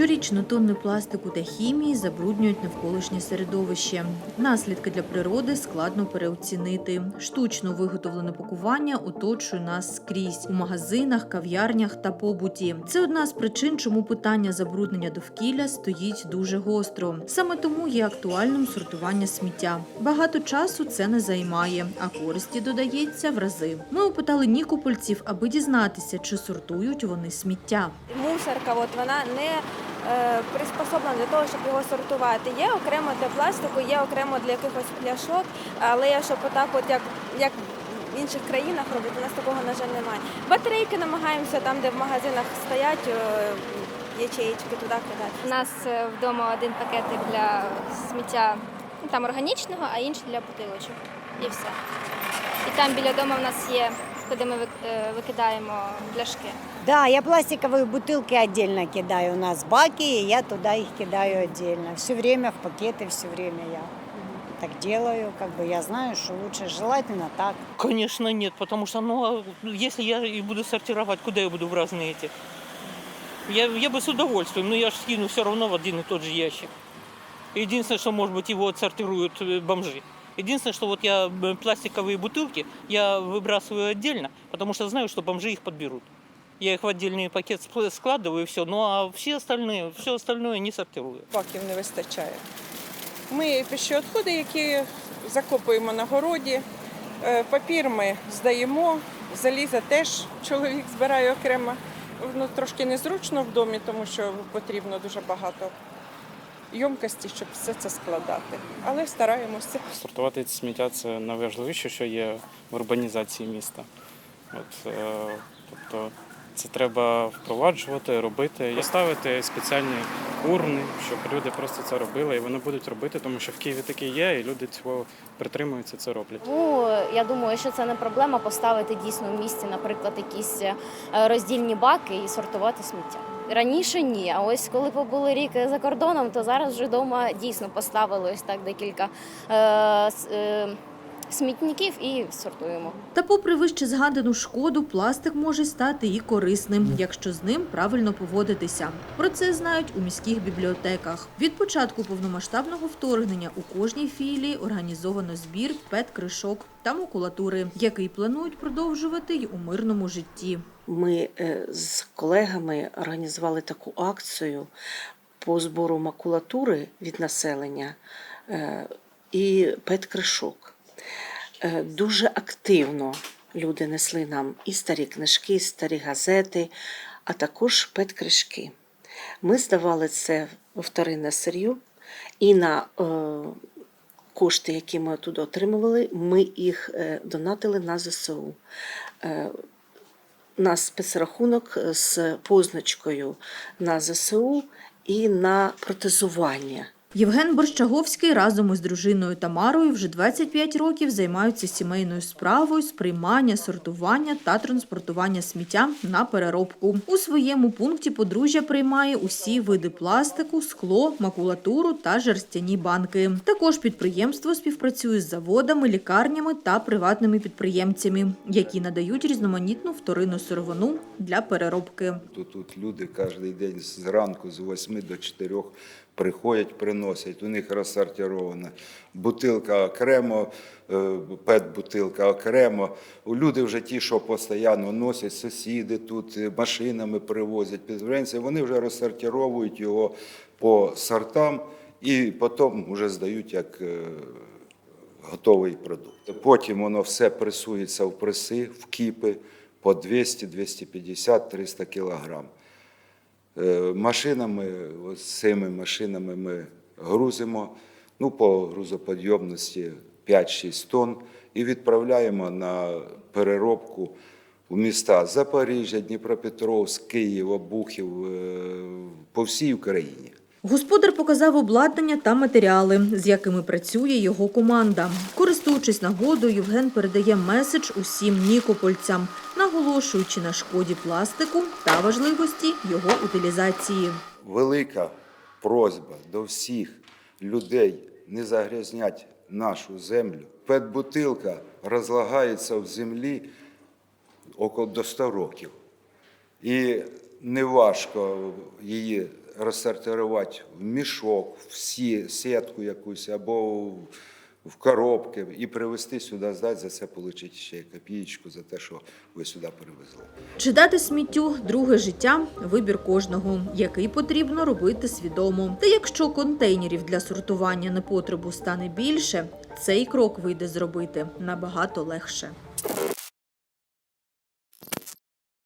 Щорічно тонни пластику та хімії забруднюють навколишнє середовище. Наслідки для природи складно переоцінити. Штучно виготовлене пакування оточує нас скрізь у магазинах, кав'ярнях та побуті. Це одна з причин, чому питання забруднення довкілля стоїть дуже гостро. Саме тому є актуальним сортування сміття. Багато часу це не займає, а користі додається в рази. Ми опитали нікопольців, аби дізнатися, чи сортують вони сміття. Мусорка, от вона не е, приспособлена для того, щоб його сортувати. Є окремо для пластику, є окремо для якихось пляшок, але щоб отак, от як, як в інших країнах робить, у нас такого, на жаль, немає. Батарейки намагаємося там, де в магазинах стоять. е, Ячеїчки туди кидати. У нас е, вдома один пакетик для сміття ну, там органічного, а інший для бутилочок. І все. І там біля дому в нас є, куди ми вик- е, викидаємо пляшки. Да, я пластиковые бутылки отдельно кидаю. У нас баки, и я туда их кидаю отдельно. Все время в пакеты, все время я так делаю. Как бы я знаю, что лучше желательно так. Конечно, нет, потому что, ну, а если я и буду сортировать, куда я буду в разные эти? Я, я бы с удовольствием, но я же скину все равно в один и тот же ящик. Единственное, что, может быть, его отсортируют э, бомжи. Единственное, что вот я э, пластиковые бутылки я выбрасываю отдельно, потому что знаю, что бомжи их подберут. Я их в отдельный пакет ск- складываю и все. Ну а все остальные, все остальное не сортирую. баків не вистачає. Ми пищі відходи, які закопуємо на городі. Е, Папір ми здаємо, заліза теж чоловік збирає окремо. Ну, трошки незручно в домі, тому що потрібно дуже багато ємкості, щоб все це складати. Але стараємося. Сортувати сміття це найважливіше, що є в урбанізації міста. От, е, тобто це треба впроваджувати, робити, поставити спеціальні урни, щоб люди просто це робили, і вони будуть робити, тому що в Києві таке є, і люди цього притримуються, це роблять. Тому я думаю, що це не проблема поставити дійсно в місті, наприклад, якісь е, роздільні баки і сортувати сміття. Раніше ні. А ось коли побули рік за кордоном, то зараз вже вдома дійсно поставили ось так декілька е, е, смітників і сортуємо. Та попри вище згадану шкоду, пластик може стати і корисним, якщо з ним правильно поводитися. Про це знають у міських бібліотеках. Від початку повномасштабного вторгнення у кожній філії організовано збір пет-кришок та макулатури, який планують продовжувати й у мирному житті. Ми е, з колегами організували таку акцію по збору макулатури від населення е, і пет-кришок. Е, Дуже активно люди несли нам і старі книжки, і старі газети, а також пет-кришки. Ми здавали це вторинне сир'ю і на е, кошти, які ми туди отримували, ми їх е, донатили на ЗСУ. На спецрахунок з позначкою на ЗСУ і на протезування. Євген Борщаговський разом із дружиною Тамарою вже 25 років займаються сімейною справою з приймання, сортування та транспортування сміття на переробку. У своєму пункті подружжя приймає усі види пластику, скло, макулатуру та жерстяні банки. Також підприємство співпрацює з заводами, лікарнями та приватними підприємцями, які надають різноманітну вторинну сировину для переробки. Тут, тут люди кожен день зранку з 8 до 4 приходять, приносять. У них розсортирована бутилка окремо, е, пет-бутилка окремо. Люди вже ті, що постійно носять, сусіди тут е, машинами привозять підприємці, вони вже розсортировують його по сортам і потім вже здають як е, готовий продукт. Потім воно все пресується в преси, в кіпи по 200, 250, 300 кілограм. Машинами, ось цими машинами ми грузимо ну, по грузоподйомності 5-6 тонн і відправляємо на переробку в міста Запоріжжя, Дніпропетровськ, Київ, Обухів е, по всій Україні. Господар показав обладнання та матеріали, з якими працює його команда. Користуючись нагодою, Євген передає меседж усім нікопольцям, наголошуючи на шкоді пластику та важливості його утилізації. велика просьба до всіх людей не загрязнять нашу землю. Петбутилка розлагається в землі около до 100 років. І неважко її розсортирувати в мішок, в сітку якусь або в коробки і привезти сюди, здати, за це отримати ще копієчку за те, що ви сюди привезли. Чи дати сміттю друге життя вибір кожного, який потрібно робити свідомо. Та якщо контейнерів для сортування непотребу стане більше, цей крок вийде зробити набагато легше.